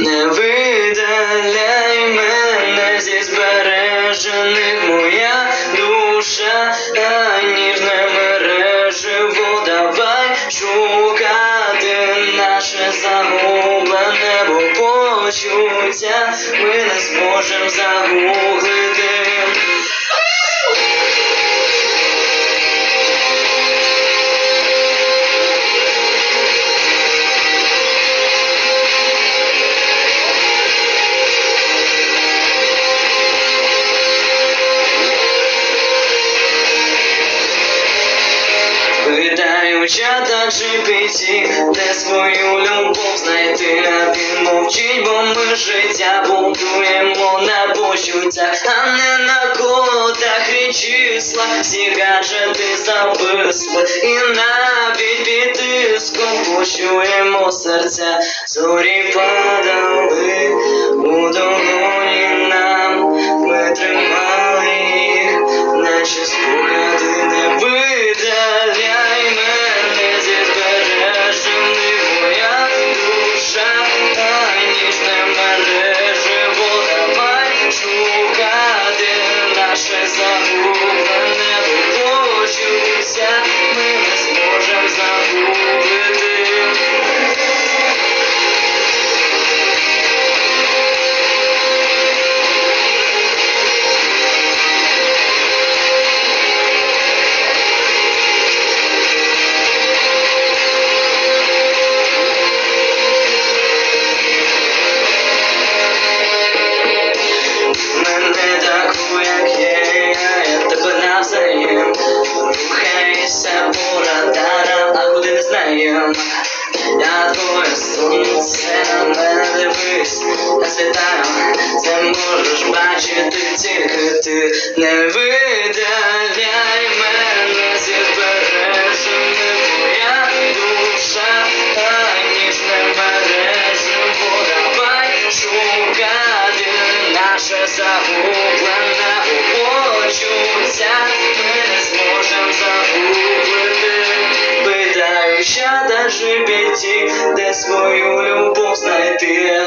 Не видаляй мене зі збережених моя душа, а ніжне мережево давай шукати наше загублене, бо почуття ми не зможем загуглити. Питаю чата GPT, де свою любов знайти, а він мовчить, бо ми життя будуємо на почуттях, а не на кодах і числа. Всі гаджети зависли, і навіть під тиском почуємо серця. Зорі шукати наше загублене Я твоє сонце, мене дивись, я світаю. Це можеш бачити тільки ти. Не видаляй мене зі збережених моя душа, та ніжне мереживо давай шукати наше загублене. Почуття, ми не зможем загубити. Питаю де свою любов знайти.